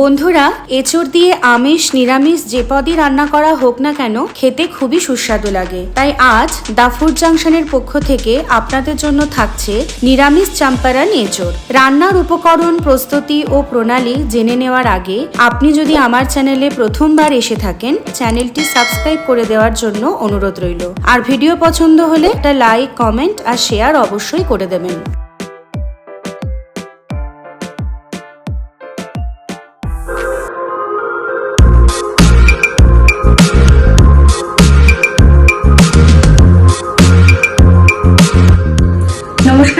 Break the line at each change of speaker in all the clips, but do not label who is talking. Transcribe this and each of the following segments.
বন্ধুরা, এঁচড় দিয়ে আমিষ, নিরামিষ যে পদই রান্না করা হোক না কেন, খেতে খুবই সুস্বাদু লাগে। তাই আজ দা ফুড জাংশনের পক্ষ থেকে আপনাদের জন্য থাকছে নিরামিষ চাম্পারান এঁচড়। রান্নার উপকরণ, প্রস্তুতি ও প্রণালী জেনে নেওয়ার আগে আপনি যদি আমার চ্যানেলে প্রথমবার এসে থাকেন, চ্যানেলটি সাবস্ক্রাইব করে দেওয়ার জন্য অনুরোধ রইল। আর ভিডিও পছন্দ হলে একটা লাইক, কমেন্ট আর শেয়ার অবশ্যই করে দেবেন।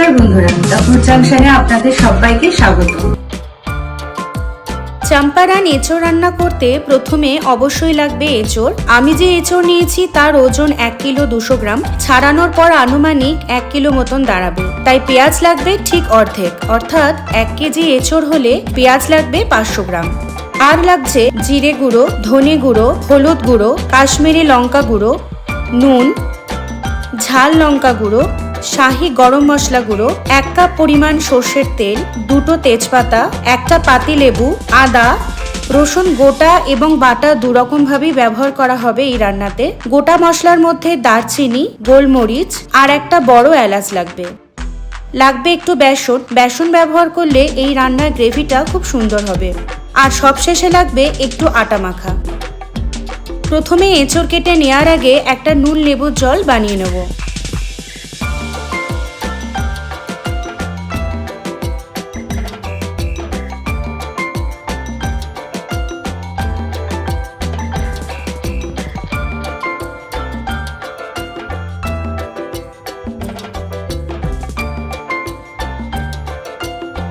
নমস্কার বন্ধুরা আপনাদের সবাইকে স্বাগত। চাম্পারান এঁচড় রান্না করতে প্রথমে অবশ্যই লাগবে এঁচড়। আমি যে এঁচড় নিয়েছি, তার ওজন এক কিলো দুশো গ্রাম। ছাড়ানোর পর আনুমানিক এক কিলো মতন দাঁড়াবে। তাই পেঁয়াজ লাগবে ঠিক অর্ধেক। অর্থাৎ এক কেজি এঁচড় হলে পেঁয়াজ লাগবে পাঁচশো গ্রাম। আর লাগছে জিরে গুঁড়ো, ধনে গুঁড়ো, হলুদ গুঁড়ো, কাশ্মীরি লঙ্কা গুঁড়ো, নুন, ঝাল লঙ্কা গুঁড়ো শাহি গরম মশলা গুঁড়ো এক কাপ পরিমাণ সর্ষের তেল, দুটো তেজপাতা, একটা পাতি লেবু, আদা, রসুন গোটা এবং বাটা দুরকম ভাবেই ব্যবহার করা হবে এই রান্নাতে। গোটা মশলার মধ্যে দারচিনি, গোলমরিচ আর একটা বড় এলাচ লাগবে। লাগবে একটু বেসন। বেসন ব্যবহার করলে এই রান্নার গ্রেভিটা খুব সুন্দর হবে। আর সবশেষে লাগবে একটু আটা মাখা। প্রথমে এঁচড় কেটে নেওয়ার আগে একটা নুন লেবুর জল বানিয়ে নেব।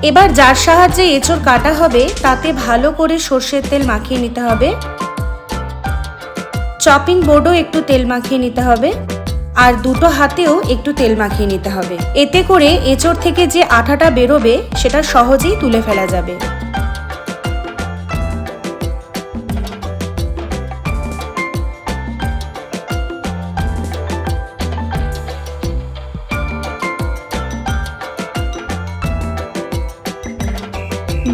এবার যার সাহায্যে এঁচড় কাটা হবে, তাতে ভালো করে সর্ষের তেল মাখিয়ে নিতে হবে। চপিং বোর্ডও একটু তেল মাখিয়ে নিতে হবে। আর দুটো হাতেও একটু তেল মাখিয়ে নিতে হবে। এতে করে এঁচড় থেকে যে আঠাটা বেরোবে, সেটা সহজেই তুলে ফেলা যাবে।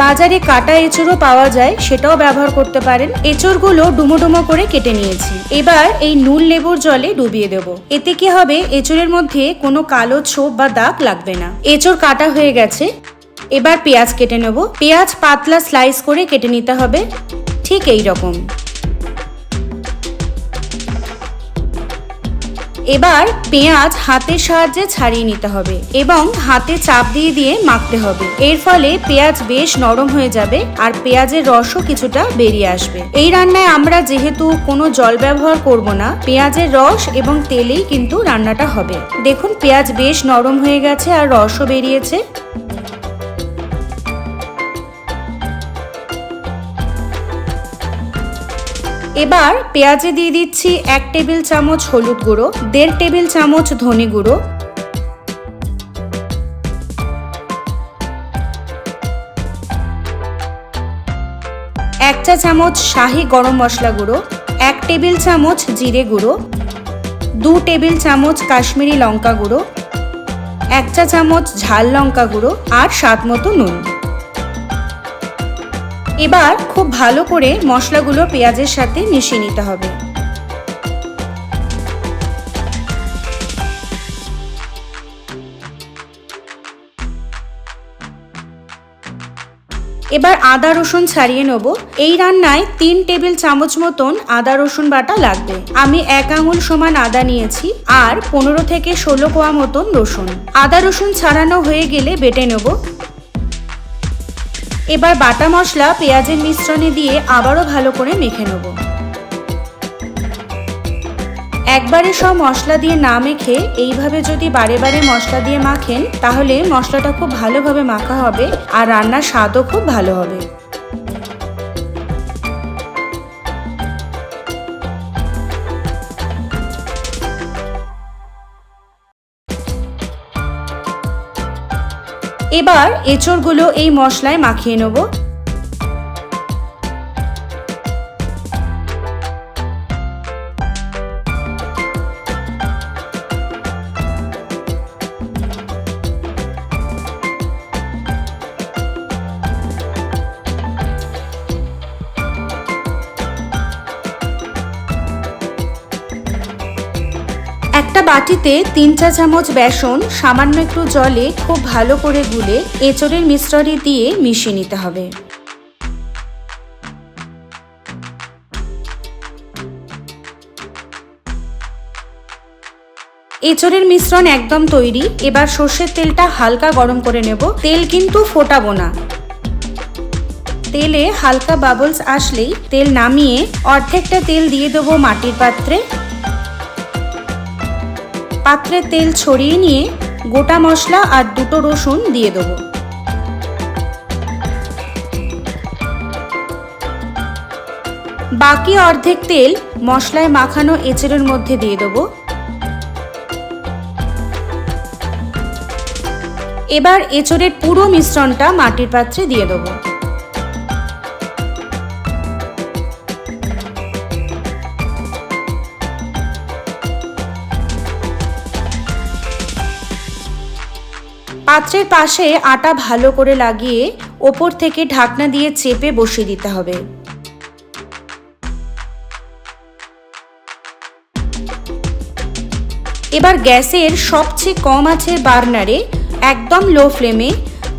বাজারে কাটা এঁচড়ও পাওয়া যায়, সেটাও ব্যবহার করতে পারেন। এঁচড়গুলো ডুমো ডুমো করে কেটে নিয়েছি। এবার এই নুন লেবুর জলে ডুবিয়ে দেব। এতে কি হবে? এঁচড়ের মধ্যে কোনো কালো ছোপ বা দাগ লাগবে না। এঁচড় কাটা হয়ে গেছে। এবার পেঁয়াজ কেটে নেব। পেঁয়াজ পাতলা স্লাইস করে কেটে নিতে হবে। ঠিক এই রকম। এবার পেঁয়াজ হাতের সাহায্যে ছাড়িয়ে নিতে হবে এবং হাতে চাপ দিয়ে দিয়ে মাখতে হবে। এর ফলে পেঁয়াজ বেশ নরম হয়ে যাবে আর পেঁয়াজের রসও কিছুটা বেরিয়ে আসবে। এই রান্নায় আমরা যেহেতু কোনো জল ব্যবহার করব না, পেঁয়াজের রস এবং তেলেই কিন্তু রান্নাটা হবে। দেখুন, পেঁয়াজ বেশ নরম হয়ে গেছে আর রসও বেরিয়েছে। এবার পেঁয়াজে দিয়ে দিচ্ছি এক টেবিল চামচ হলুদ গুঁড়ো, দেড় টেবিল চামচ ধনে গুঁড়ো। এক চা চামচ শাহি গরম মশলা গুঁড়ো, এক টেবিল চামচ জিরে গুঁড়ো, দু টেবিল চামচ কাশ্মীরি লঙ্কা গুঁড়ো, এক চা চামচ ঝাল লঙ্কা গুঁড়ো আর স্বাদ মতো নুন। এবার খুব ভালো করে মশলাগুলো পেঁয়াজের সাথে মিশিয়ে নিতে হবে। এবার আদা, রসুন ছাড়িয়ে নেব। এই রান্নায় তিন টেবিল চামচ মতন আদা, রসুন বাটা লাগবে। আমি এক আঙুল সমান আদা নিয়েছি আর পনেরো থেকে ষোলো কোয়া মতন রসুন। আদা, রসুন ছাড়ানো হয়ে গেলে বেটে নেব। এবার বাটা মশলা পেঁয়াজের মিশ্রণে দিয়ে আবারও ভালো করে মেখে নেব। একবারে সব মশলা দিয়ে না মেখে এইভাবে যদি বারে বারে মশলা দিয়ে মাখেন, তাহলে মশলাটা খুব ভালোভাবে মাখা হবে আর রান্নার স্বাদও খুব ভালো হবে। এবার এঁচড়গুলো এই মশলায় মাখিয়ে নেব। একটা বাটিতে তিন চা চামচ বেসন, সামান্য একটু জলে খুব ভালো করে গুলে এঁচড়ের মিশ্রণে দিয়ে মিশিয়ে নিতে হবে। এঁচড়ের মিশ্রণ একদম তৈরি। এবার সর্ষের তেলটা হালকা গরম করে নেব। তেল কিন্তু ফোটাবো না। তেলে হালকা বাবলস আসলেই তেল নামিয়ে অর্ধেকটা তেল দিয়ে দেবো মাটির পাত্রে। পাত্রে তেল ছড়িয়ে নিয়ে গোটা মশলা আর দুটো রসুন দিয়ে দেবো। বাকি অর্ধেক তেল মশলায় মাখানো এঁচড়ের মধ্যে দিয়ে দেবো। এবার এঁচড়ের পুরো মিশ্রণটা মাটির পাত্রে দিয়ে দেবো। পাত্রের পাশে আটা ভালো করে লাগিয়ে ওপর থেকে ঢাকনা দিয়ে চেপে বসিয়ে দিতে হবে। এবার গ্যাসের সবচেয়ে কম আছে বার্নারে একদম লো ফ্লেমে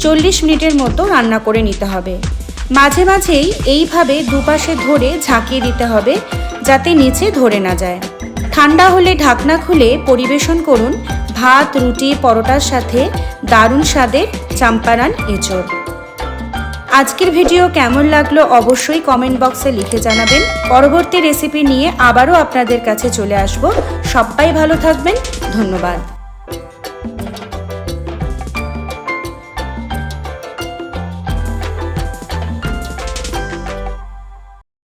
চল্লিশ মিনিটের মতো রান্না করে নিতে হবে। মাঝে মাঝেই এইভাবে দুপাশে ধরে ঝাঁকিয়ে দিতে হবে যাতে নিচে ধরে না যায়। ঠান্ডা হলে ঢাকনা খুলে পরিবেশন করুন ভাত, রুটি, পরোটার সাথে দারুণ স্বাদের চাম্পারান এঁচড়। আজকের ভিডিও কেমন লাগল অবশ্যই কমেন্ট বক্সে লিখে জানাবেন। পরবর্তী রেসিপি নিয়ে আবারও আপনাদের কাছে চলে আসব। সবাই ভালো থাকবেন। ধন্যবাদ।